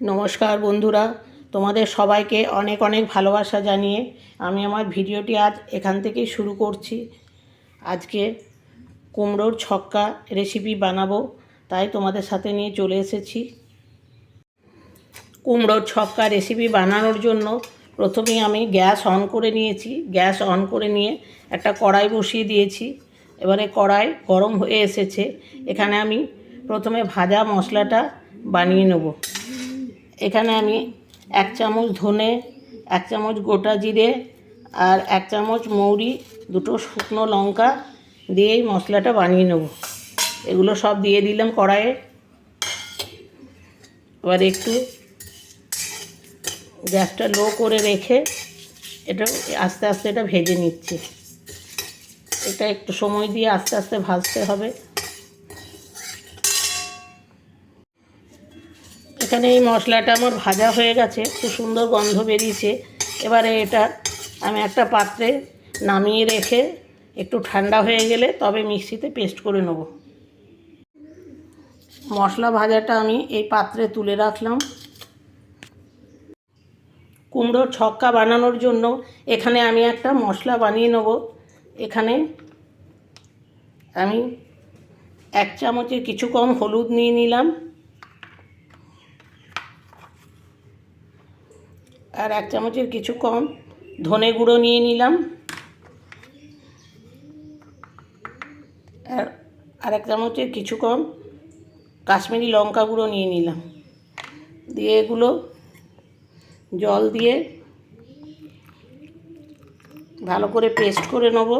নমস্কার বন্ধুরা, তোমাদের সবাইকে অনেক অনেক ভালোবাসা জানিয়ে আমি আমার ভিডিওটি আজ এখান থেকেই শুরু করছি। আজকে কুমড়োর ছক্কা রেসিপি বানাবো, তাই তোমাদের সাথে নিয়ে চলে এসেছি। কুমড়োর ছক্কা রেসিপি বানানোর জন্য প্রথমেই আমি গ্যাস অন করে নিয়েছি। গ্যাস অন করে নিয়ে একটা কড়াই বসিয়ে দিয়েছি। এবারে কড়াই গরম হয়ে এসেছে। এখানে আমি প্রথমে ভাজা মশলাটা বানিয়ে নেব। এখানে আমি এক চামচ ধনে, এক চামচ গোটা জিরে আর এক চামচ মৌরি, দুটো শুকনো লঙ্কা দিয়েই মশলাটা বানিয়ে নেব। এগুলো সব দিয়ে দিলাম কড়াইয়ে। এবার একটু গ্যাসটা লো করে রেখে এটা আস্তে আস্তে এটা ভেজে নিচ্ছি। এটা একটু সময় দিয়ে আস্তে আস্তে ভাজতে হবে। এখানে এই মশলাটা আমার ভাজা হয়ে গেছে, খুব সুন্দর গন্ধ বেরিয়েছে। এবারে এটা আমি একটা পাত্রে নামিয়ে রেখে একটু ঠান্ডা হয়ে গেলে তবে মিক্সিতে পেস্ট করে নেব। মশলা ভাজাটা আমি এই পাত্রে তুলে রাখলাম। কুমড়োর ছক্কা বানানোর জন্য এখানে আমি একটা মশলা বানিয়ে নেব। এখানে আমি এক চামচের কিছু কম হলুদ নিয়ে নিলাম। আর এক চামচের কিছু কম ধনে গুঁড়ো নিয়ে নিলাম। আর আর এক চামচের কিছু কম কাশ্মীরি লঙ্কা গুঁড়ো নিয়ে নিলাম। দিয়ে এগুলো জল দিয়ে ভালো করে পেস্ট করে নেব।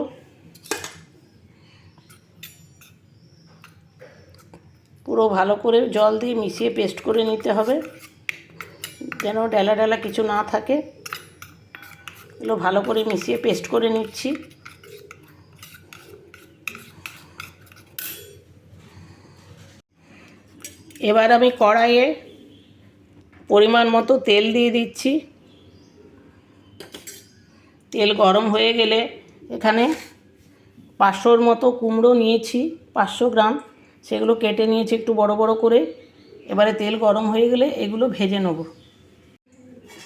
পুরো ভালো করে জল দিয়ে মিশিয়ে পেস্ট করে নিতে হবে। যেন ডেলা ডেলা কিছু না থাকে। এগুলো ভালো করে মিশিয়ে পেস্ট করে নিচ্ছি। এবার আমি কড়াইয়ে পরিমাণ মতো তেল দিয়ে দিচ্ছি। তেল গরম হয়ে গেলে এখানে পাঁচশোর মতো কুমড়ো নিয়েছি, পাঁচশো গ্রাম। সেগুলো কেটে নিয়েছি একটু বড় বড় করে। এবারে তেল গরম হয়ে গেলে এগুলো ভেজে নেব।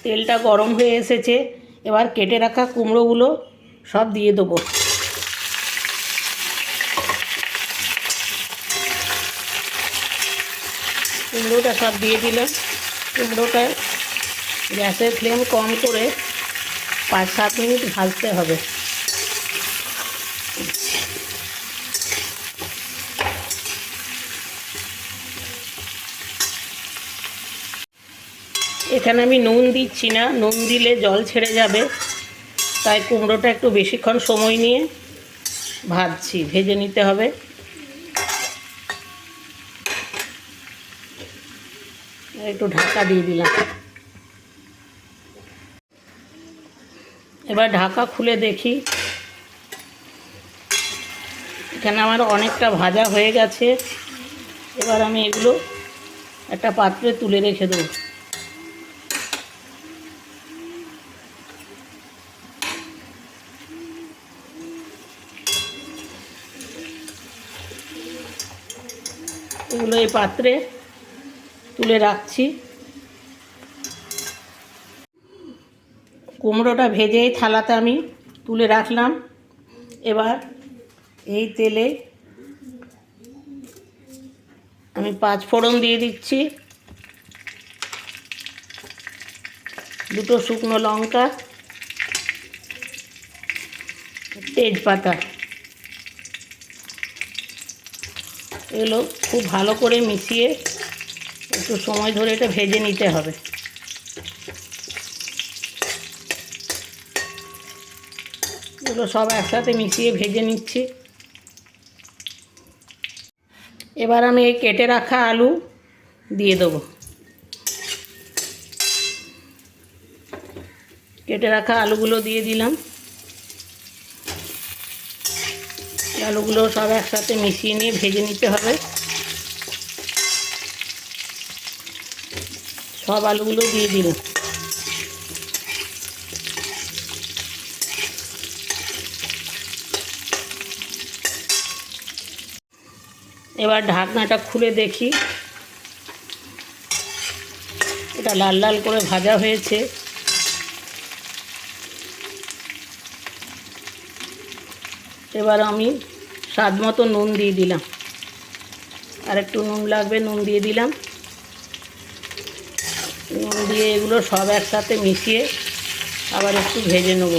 তেলটা গরম হয়ে এসেছে, এবার কেটে রাখা কুমড়োগুলো সব দিয়ে দেবো। কুমড়োটা সব দিয়ে দিলাম। কুমড়োটা গ্যাসের ফ্লেম কম করে পাঁচ সাত মিনিট ভাজতে হবে। এখানে আমি নুন দিচ্ছি না, নুন দিলে জল ছেড়ে যাবে। তাই কুমড়োটা একটু বেশিক্ষণ সময় নিয়ে ভাজছি, ভেজে নিতে হবে। একটু ঢাকা দিয়ে দিলাম। এবার ঢাকা খুলে দেখি। এখানে আমার অনেকটা ভাজা হয়ে গেছে। এবার আমি এগুলো একটা পাত্রে তুলে রেখে দেবো। এগুলো এই পাত্রে তুলে রাখছি। কুমড়োটা ভেজে থালাতে আমি তুলে রাখলাম। এবার এই তেলে আমি পাঁচ ফোড়ন দিয়ে দিচ্ছি। দুটো শুকনো লঙ্কা, তেজপাতা। এগুলো খুব ভালো করে মিশিয়ে একটু সময় ধরে এটা ভেজে নিতে হবে। এগুলো সব একসাথে মিশিয়ে ভেজে নিচ্ছি। এবার আমি এই কেটে রাখা আলু দিয়ে দেবো। কেটে রাখা আলুগুলো দিয়ে দিলাম। আলুগুলো সব একসাথে মিশিয়ে নিয়ে ভেজে নিতে হবে। সব আলুগুলো দিয়ে দিলাম এবার ঢাকনাটা খুলে দেখি। এটা লাল লাল করে ভাজা হয়েছে। এবার আমি স্বাদ মতো নুন দিয়ে দিলাম। আর একটু নুন লাগবে, নুন দিয়ে দিলাম। নুন দিয়ে এগুলো সব একসাথে মিশিয়ে আবার একটু ভেজে নেব।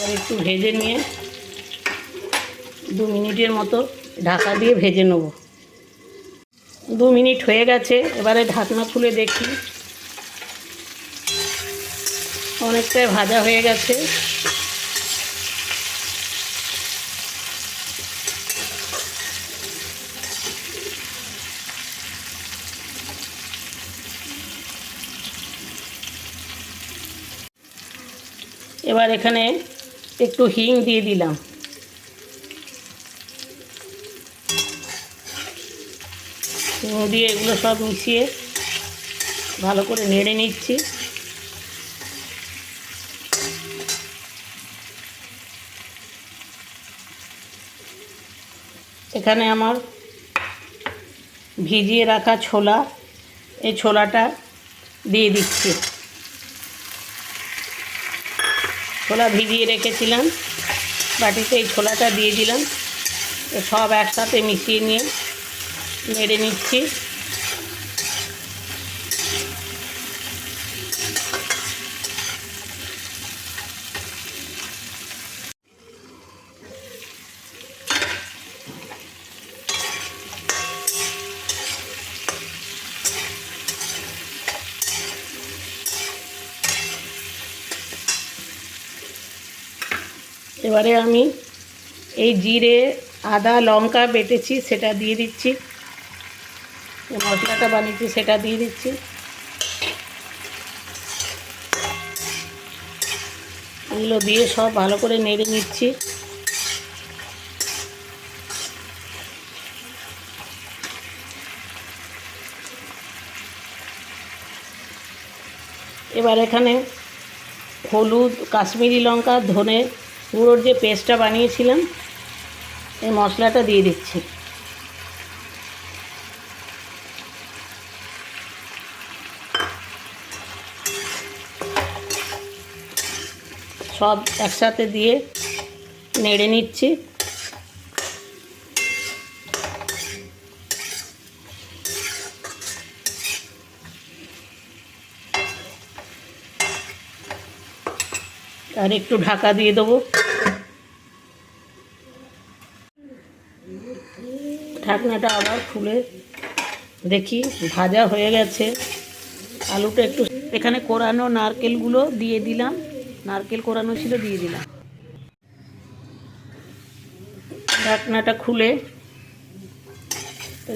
আর একটু ভেজে নিয়ে দু মিনিটের মতো ঢাকা দিয়ে ভেজে নেব। দু মিনিট হয়ে গেছে, এবারে ঢাকনা খুলে দেখি। অনেকটাই ভাজা হয়ে গেছে। এবার এখানে একটু হিং দিয়ে দিলাম। হিং দিয়ে এগুলো সব মিশিয়ে ভালো করে নেড়ে নিচ্ছি। এখানে আমার ভিজিয়ে রাখা ছোলা, এই ছোলাটা দিয়ে দিচ্ছি। ছোলা ভিজিয়ে রেখেছিলাম, বাটিতে এই ছোলাটা দিয়ে দিলাম। সব একসাথে মিশিয়ে নিয়ে, নেড়ে নিচ্ছি। এবারে আমি এই জিরে, আদা, লঙ্কা বেটেছি, সেটা দিয়ে দিচ্ছি। মশলাটা বানিয়েছি, সেটা দিয়ে দিচ্ছি। এগুলো দিয়ে সব ভালো করে নেড়ে নিচ্ছি। এবার এখানে হলুদ, কাশ্মীরি লঙ্কা, ধনে গুঁড়োর যে পেস্টটা বানিয়েছিলাম এই মশলাটা দিয়ে দিচ্ছি। সব একসাথে দিয়ে নেড়ে নিচ্ছি। আর একটু ঢাকা দিয়ে দেবো। ঢাকনাটা আবার খুলে দেখি, ভাজা হয়ে গেছে। আলুটা একটু, এখানে কোরানো নারকেলগুলো দিয়ে দিলাম। নারকেল কোরানো ছিল, দিয়ে দিলাম। ঢাকনাটা খুলে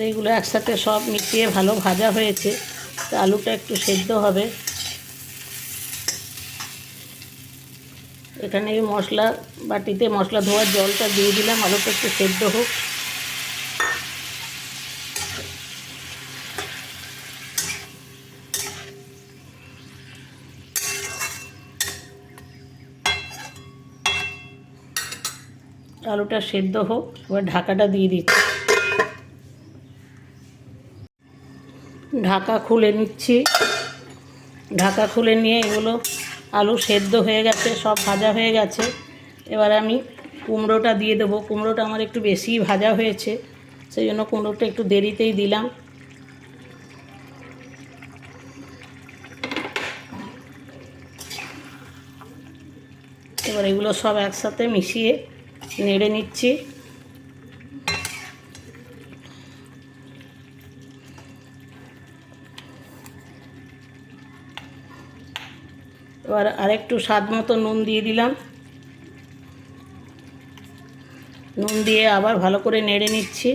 এইগুলো একসাথে সব মিশিয়ে ভালো ভাজা হয়েছে। আলুটা একটু সেদ্ধ হবে। এখানে এই মশলা বাটিতে মশলা ধোয়ার জলটা দিয়ে দিলাম, আলুটা একটু সেদ্ধ হোক। আলুটা সেদ্ধ হোক, এবার ঢাকাটা দিয়ে দিচ্ছি। ঢাকা খুলে নিচ্ছি। ঢাকা খুলে নিয়ে এগুলো আলু সেদ্ধ হয়ে গেছে, সব ভাজা হয়ে গেছে। এবার আমি কুমড়োটা দিয়ে দেবো। কুমড়োটা আমার একটু বেশি ভাজা হয়েছে, সেই জন্য কুমড়োটা একটু দেরিতেই দিলাম। এবার এগুলো সব একসাথে মিশিয়ে নেড়ে নিচ্ছি। এবার আরেকটু স্বাদ মতো নুন দিয়ে দিলাম। নুন দিয়ে আবার ভালো করে নেড়ে নিচ্ছি।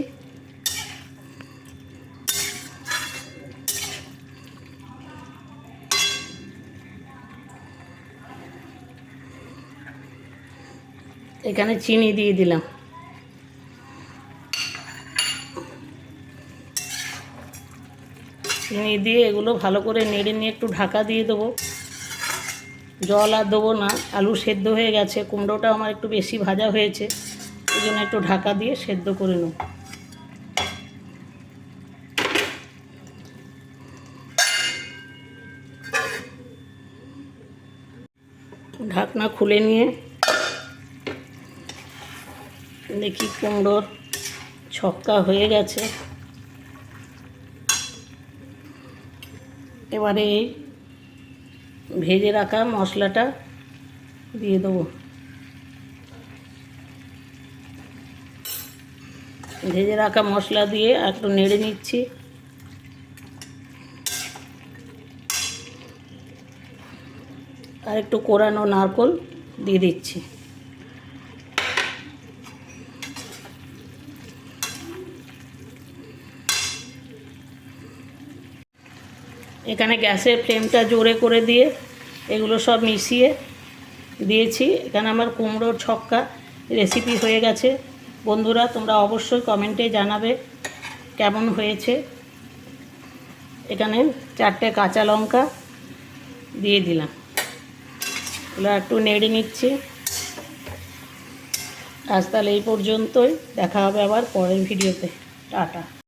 এখানে চিনি দিয়ে দিলাম। চিনি দিয়ে এগুলো ভালো করে নেড়ে নিয়ে একটু ঢাকা দিয়ে দেবো। জল আর দেবো না, আলু সেদ্ধ হয়ে গেছে কুমড়োটা আমার একটু বেশি ভাজা হয়েছে, এই জন্য একটু ঢাকা দিয়ে সেদ্ধ করে নেব। ঢাকনা খুলে নিয়ে দেখি কুমড়োর ছক্কা হয়ে গেছে। এবারে ভেজে রাখা মশলাটা দিয়ে দেবো। ভেজে রাখা মশলা দিয়ে একটু নেড়ে নিচ্ছি। আর একটু কোরানো নারকোল দিয়ে দিচ্ছি। এখানে গ্যাসের ফ্লেমটা জোরে করে দিয়ে এগুলো সব মিশিয়ে দিয়েছি। এখানে আমার কুমড়োর ছক্কা রেসিপি হয়ে গেছে। বন্ধুরা, তোমরা অবশ্যই কমেন্টে জানাবে কেমন হয়েছে। এখানে চারটে কাঁচা লঙ্কা দিয়ে দিলাম। এগুলো একটু নেড়ে নিচ্ছি। আজ তাহলে এই পর্যন্তই। দেখা হবে আবার পরের ভিডিওতে। টাটা।